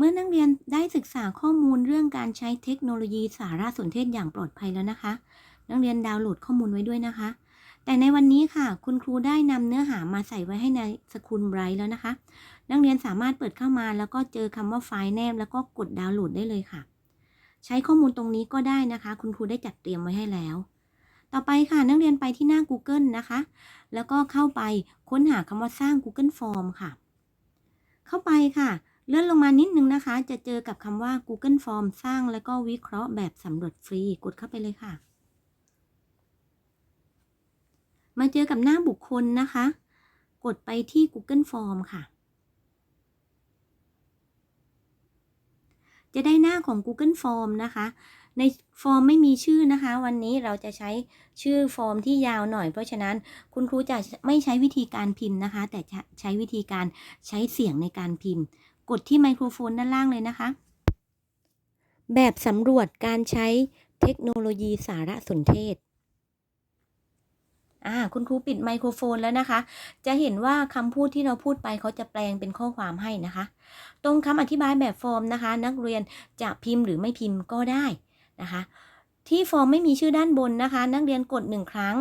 เมื่อนักเรียนได้ศึกษาข้อมูลเรื่องการใช้เทคโนโลยีสารสนเทศอย่างปลอดภัยแล้วนะคะ นักเรียนดาวน์โหลดข้อมูลไว้ด้วยนะคะ แต่ในวันนี้ค่ะ คุณครูได้นำเนื้อหามาใส่ไว้ให้ในสกุลไบรท์แล้วนะคะ นักเรียนสามารถเปิดเข้ามาแล้วก็เจอคำว่าไฟล์แนบ แล้วก็กดดาวน์โหลดได้เลยค่ะ ใช้ข้อมูลตรงนี้ก็ได้นะคะ คุณครูได้จัดเตรียมไว้ให้แล้ว ต่อไปค่ะนักเรียนไปที่หน้า Google นะคะ แล้วก็เข้าไปค้นหาคำว่าสร้าง Google Form ค่ะ เข้าไปค่ะ เลื่อนลงมานิดนึงนะคะ จะเจอกับคำว่า Google Form สร้างแล้วก็วิเคราะห์แบบสำรวจฟรี กดเข้าไปเลยค่ะ มาเจอกับหน้าบุคคลนะคะ กดไปที่ Google Form ค่ะ จะได้หน้าของ Google Form นะคะ ในฟอร์มไม่มีชื่อนะคะ วันนี้เราจะใช้ชื่อฟอร์มที่ยาวหน่อย เพราะฉะนั้นคุณครูจะไม่ใช้วิธีการพิมพ์นะคะ แต่ใช้วิธีการใช้เสียงในการพิมพ์ กดที่ไมโครโฟนด้านล่างเลยนะคะ แบบสำรวจการใช้เทคโนโลยีสารสนเทศอ่าคุณครูปิดไมโครโฟนแล้วนะคะ จะเห็นว่าคำพูดที่เราพูดไปเขาจะแปลงเป็นข้อความให้นะคะ ตรงคำอธิบายแบบฟอร์มนะคะ นักเรียนจะพิมพ์หรือไม่พิมพ์ก็ได้นะคะ ที่ฟอร์มไม่มีชื่อด้านบนนะคะ นักเรียนกดหนึ่งครั้ง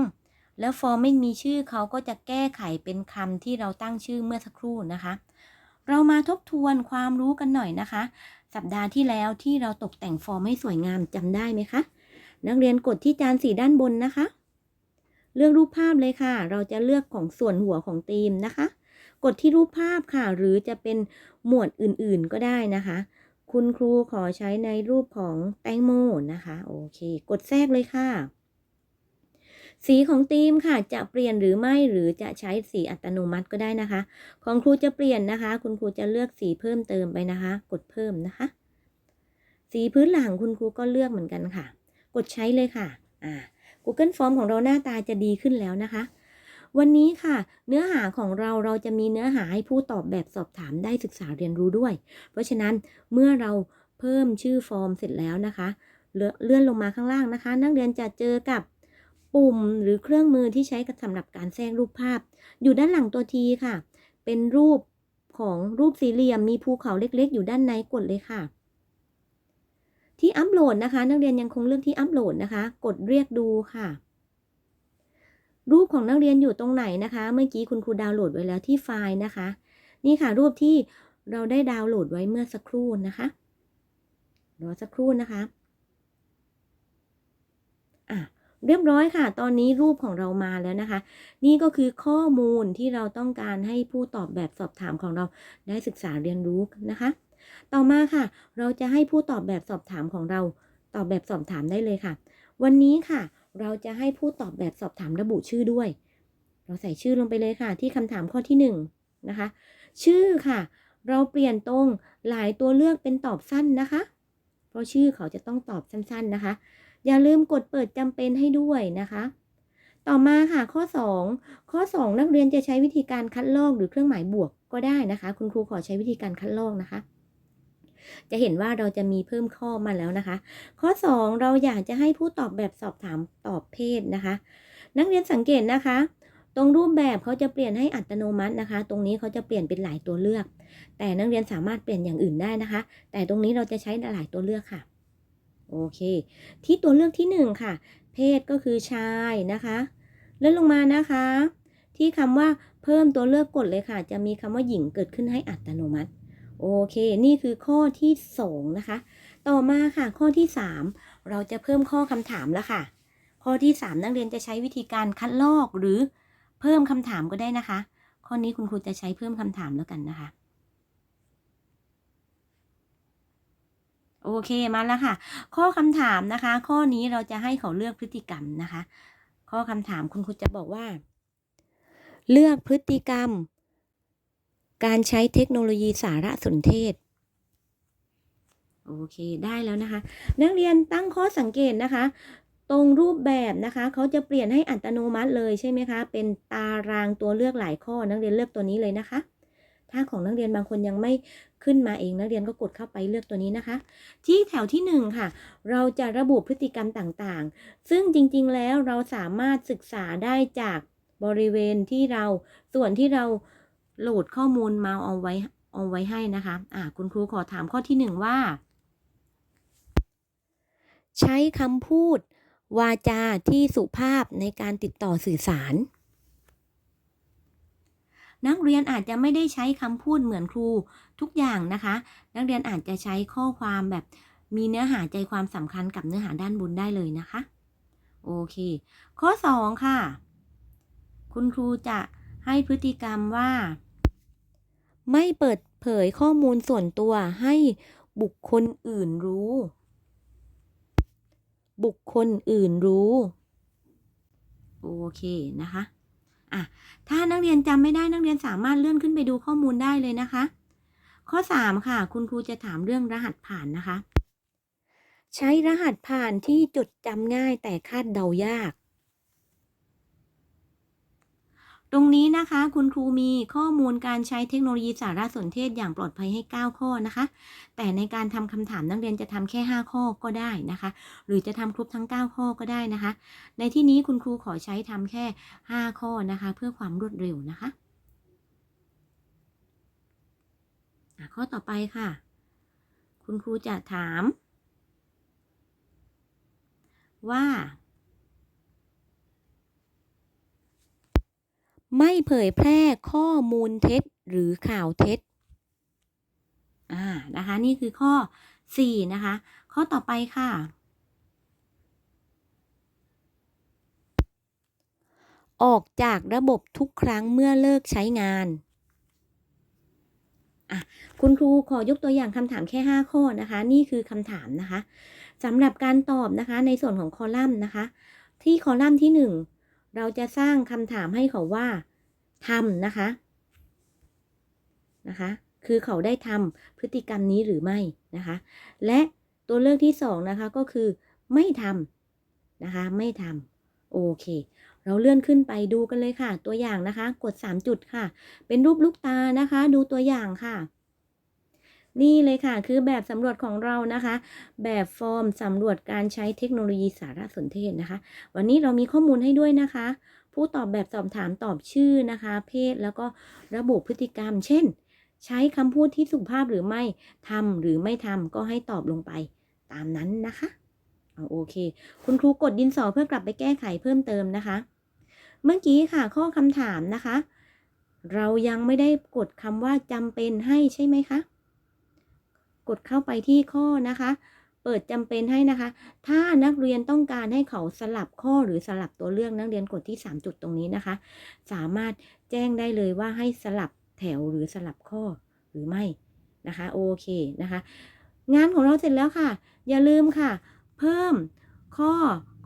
แล้วฟอร์มไม่มีชื่อเขาก็จะแก้ไขเป็นคำที่เราตั้งชื่อเมื่อสักครู่นะคะ เรามาทบทวนความรู้กันหน่อยนะคะ สัปดาห์ที่แล้วที่เราตกแต่งฟอร์มให้สวยงามจำได้ไหมคะ นักเรียนกดที่จานสีด้านบนนะคะ เลือกรูปภาพเลยค่ะ เราจะเลือกของส่วนหัวของธีมนะคะ กดที่รูปภาพค่ะ หรือจะเป็นหมวดอื่นๆก็ได้นะคะ คุณครูขอใช้ในรูปของแตงโมนะคะ โอเค กดแทรกเลยค่ะ สีของธีมค่ะจะเปลี่ยนหรือไม่หรือจะใช้สีอัตโนมัติก็ได้นะคะ ของครูจะเปลี่ยนนะคะ คุณครูจะเลือกสีเพิ่มเติมไปนะคะ กดเพิ่มนะคะ สีพื้นหลังคุณครูก็เลือกเหมือนกันค่ะ กดใช้เลยค่ะอ่า Google Form ของเราหน้าตาจะดีขึ้นแล้วนะคะ วันนี้ค่ะ เนื้อหาของเราเราจะมีเนื้อหาให้ผู้ตอบแบบสอบถามได้ศึกษาเรียนรู้ด้วย เพราะฉะนั้นเมื่อเราเพิ่มชื่อฟอร์มเสร็จแล้วนะคะ เลื่อนเลื่อนลงมาข้างล่างนะคะ นักเรียนจะเจอกับ ปุ่มหรือเครื่องมือที่ใช้สำหรับการแทรกรูปภาพ อยู่ด้านหลังตัวทีค่ะ เป็นรูปของรูปสี่เหลี่ยมมีภูเขาเล็กๆ อยู่ด้านในกดเลยค่ะ ที่อัปโหลดนะคะ นักเรียนยังคงเลือกที่อัปโหลดนะคะ กดเรียกดูค่ะ รูปของนักเรียนอยู่ตรงไหนนะคะ เมื่อกี้คุณครูดาวน์โหลดไว้แล้วที่ไฟล์นะคะ นี่ค่ะรูปที่เราได้ดาวน์โหลดไว้เมื่อสักครู่นะคะรอสักครู่นะคะอะ เรียบร้อยค่ะ ตอนนี้รูปของเรามาแล้วนะคะ นี่ก็คือข้อมูลที่เราต้องการให้ผู้ตอบแบบสอบถามของเราได้ศึกษาเรียนรู้นะคะ ต่อมาค่ะ เราจะให้ผู้ตอบแบบสอบถามของเราตอบแบบสอบถามได้เลยค่ะ วันนี้ค่ะ เราจะให้ผู้ตอบแบบสอบถามระบุชื่อด้วย เราใส่ชื่อลงไปเลยค่ะ ที่คำถามข้อที่1นนะคะ ชื่อค่ะ เราเปลี่ยนตรงหลายตัวเลือกเป็นตอบสั้นนะคะ เพราะชื่อเขาจะต้องตอบสั้นๆนะคะ อย่าลืมกดเปิดจำเป็นให้ด้วยนะคะ ต่อมาค่ะข้อ 2 ข้อ 2 นักเรียนจะใช้วิธีการคัดลอกหรือเครื่องหมายบวกก็ได้นะคะ คุณครูขอใช้วิธีการคัดลอกนะคะ จะเห็นว่าเราจะมีเพิ่มข้อมาแล้วนะคะ ข้อ 2 เราอยากจะให้ผู้ตอบแบบสอบถามตอบเพศนะคะ นักเรียนสังเกตนะคะ ตรงรูปแบบเขาจะเปลี่ยนให้อัตโนมัตินะคะ ตรงนี้เขาจะเปลี่ยนเป็นหลายตัวเลือก แต่นักเรียนสามารถเปลี่ยนอย่างอื่นได้นะคะ แต่ตรงนี้เราจะใช้หลายตัวเลือกค่ะ โอเค ที่ตัวเลือกที่ 1 ค่ะ เพศก็คือชายนะคะ เลื่อนลงมานะคะ ที่คำว่าเพิ่มตัวเลือกกดเลยค่ะ จะมีคำว่าหญิงเกิดขึ้นให้อัตโนมัติ โอเค นี่คือข้อที่ 2 นะคะ ต่อมาค่ะ ข้อที่ 3 เราจะเพิ่มข้อคำถามแล้วค่ะ ข้อที่ 3 นักเรียนจะใช้วิธีการคัดลอกหรือ เพิ่มคำถามก็ได้นะคะ ข้อนี้คุณครูจะใช้เพิ่มคำถามแล้วกันนะคะ โอเคมาแล้วค่ะ ข้อคำถามนะคะ ข้อนี้เราจะให้เขาเลือกพฤติกรรมนะคะ ข้อคำถามคุณครูจะบอกว่า เลือกพฤติกรรม การใช้เทคโนโลยีสารสนเทศโอเค ได้แล้วนะคะ นักเรียนตั้งข้อสังเกตนะคะ ตรงรูปแบบนะคะเขาจะเปลี่ยนให้อัตโนมัติเลยใช่ไหมคะ เป็นตารางตัวเลือกหลายข้อนักเรียนเลือกตัวนี้เลยนะคะ ถ้าของนักเรียนบางคนยังไม่ขึ้นมาเองนักเรียนก็กดเข้าไปเลือกตัวนี้นะคะ ที่แถวที่ 1 ค่ะ เราจะระบุพฤติกรรมต่างๆ ซึ่งจริงๆแล้วเราสามารถศึกษาได้จากบริเวณที่เราส่วนที่เราโหลดข้อมูลมาเอาไว้เอาไว้ให้นะคะอ่าคุณครูขอถามข้อที่หนึ่งว่า ใช้คำพูด วาจาที่สุภาพในการติดต่อสื่อสาร นักเรียนอาจจะไม่ได้ใช้คำพูดเหมือนครูทุกอย่างนะคะ นักเรียนอาจจะใช้ข้อความแบบมีเนื้อหาใจความสำคัญกับเนื้อหาด้านบนได้เลยนะคะ โอเค ข้อ 2 ค่ะ คุณครูจะให้พฤติกรรมว่า ไม่เปิดเผยข้อมูลส่วนตัวให้บุคคลอื่นรู้ บุคคลอื่นรู้ โอเคนะคะอะถ้านักเรียนจำไม่ได้นักเรียนสามารถเลื่อนขึ้นไปดูข้อมูลได้เลยนะคะ ข้อ 3 ค่ะ คุณครูจะถามเรื่องรหัสผ่านนะคะ ใช้รหัสผ่านที่จดจำง่ายแต่คาดเดายาก ตรงนี้นะคะคุณครูมีข้อมูลการใช้เทคโนโลยีสารสนเทศอย่างปลอดภัยให้ 9 ข้อนะคะ แต่ในการทำคำถามนักเรียนจะทำแค่ 5 ข้อก็ได้นะคะ หรือจะทำครบทั้ง 9 ข้อก็ได้นะคะ ในที่นี้คุณครูขอใช้ทำแค่ 5 ข้อนะคะ เพื่อความรวดเร็วนะคะอะข้อต่อไปค่ะ คุณครูจะถาม ว่า ไม่เผยแพร่ข้อมูลเท็จหรือข่าวเท็จอ่านะคะ นี่คือข้อ 4 นะคะ ข้อต่อไปค่ะ ออกจากระบบทุกครั้งเมื่อเลิกใช้งานอะคุณครูขอยกตัวอย่างคำถามแค่ 5 ข้อนะคะ นี่คือคำถามนะคะสำหรับการตอบนะคะในส่วนของคอลัมน์นะคะ ที่คอลัมน์ที่ 1 เราจะสร้างคำถามให้เขาว่าทำนะคะนะคะ คือเขาได้ทำพฤติกรรมนี้หรือไม่นะคะ และตัวเลือกที่2นะคะก็คือไม่ทำนะคะ ไม่ทำโอเค เราเลื่อนขึ้นไปดูกันเลยค่ะ ตัวอย่างนะคะ กด 3 จุดค่ะ เป็นรูปลูกตานะคะ ดูตัวอย่างค่ะ นี่เลยค่ะ คือแบบสำรวจของเรานะคะ แบบฟอร์มสำรวจการใช้เทคโนโลยีสารสนเทศนะคะ วันนี้เรามีข้อมูลให้ด้วยนะคะ ผู้ตอบแบบสอบถามตอบชื่อนะคะ เพศแล้วก็ระบุพฤติกรรม เช่น ใช้คำพูดที่สุภาพหรือไม่ทำหรือไม่ทำก็ให้ตอบลงไปตามนั้นนะคะเอาโอเค คุณครูกดดินสอเพื่อกลับไปแก้ไขเพิ่มเติมนะคะ เมื่อกี้ค่ะข้อคำถามนะคะ เรายังไม่ได้กดคำว่าจำเป็นให้ใช่ไหมคะ กดเข้าไปที่ข้อนะคะ เปิดจำเป็นให้นะคะ ถ้านักเรียนต้องการให้เขาสลับข้อหรือสลับตัวเลือกนักเรียนกดที่ 3 จุดตรงนี้นะคะ สามารถแจ้งได้เลยว่าให้สลับแถวหรือสลับข้อหรือไม่นะคะโอเคนะคะ งานของเราเสร็จแล้วค่ะ อย่าลืมค่ะ เพิ่มข้อ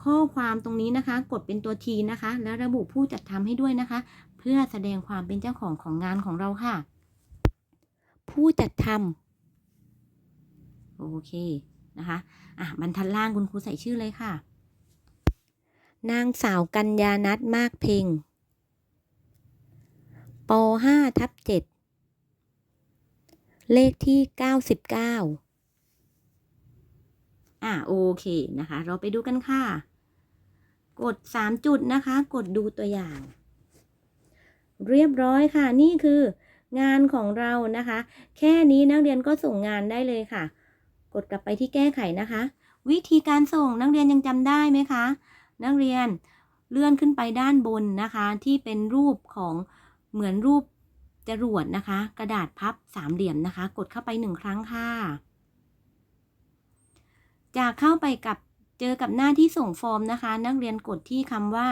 ข้อความตรงนี้นะคะ กดเป็นตัวทีนะคะ แล้วระบุผู้จัดทำให้ด้วยนะคะ เพื่อแสดงความเป็นเจ้าของของงานของเราค่ะ ผู้จัดทำ โอเคนะคะอะบรรทัดล่างคุณครูใส่ชื่อเลยค่ะ นางสาวกัญญานัทมากเพ็งป .5 ทับ7เลขที่ 99 อะโอเคนะคะ เราไปดูกันค่ะ กด 3 จุดนะคะ กดดูตัวอย่าง เรียบร้อยค่ะ นี่คืองานของเรานะคะ แค่นี้นักเรียนก็ส่งงานได้เลยค่ะ กดกลับไปที่แก้ไขนะคะ วิธีการส่งนักเรียนยังจำได้ไหมคะ นักเรียนเลื่อนขึ้นไปด้านบนนะคะ ที่เป็นรูปของเหมือนรูปจรวดนะคะ กระดาษพับสามเหลี่ยมนะคะ กดเข้าไปหนึ่งครั้งค่ะจากเข้าไปกับเจอกับหน้าที่ส่งฟอร์มนะคะ นักเรียนกดที่คำว่า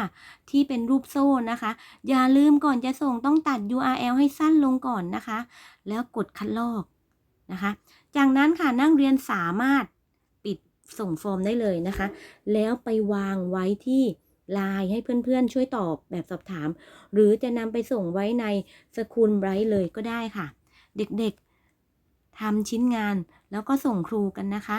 ที่เป็นรูปโซ่นะคะ อย่าลืมก่อนจะส่งต้องตัด URL ให้สั้นลงก่อนนะคะ แล้วกดคัดลอก นะคะ จากนั้นค่ะนักเรียนสามารถปิดส่งฟอร์มได้เลยนะคะ แล้วไปวางไว้ที่ไลน์ให้เพื่อนๆ ช่วยตอบแบบสอบถาม หรือจะนำไปส่งไว้ในสคูลไบรท์เลยก็ได้ค่ะ เด็กๆทำชิ้นงานแล้วก็ส่งครูกันนะคะ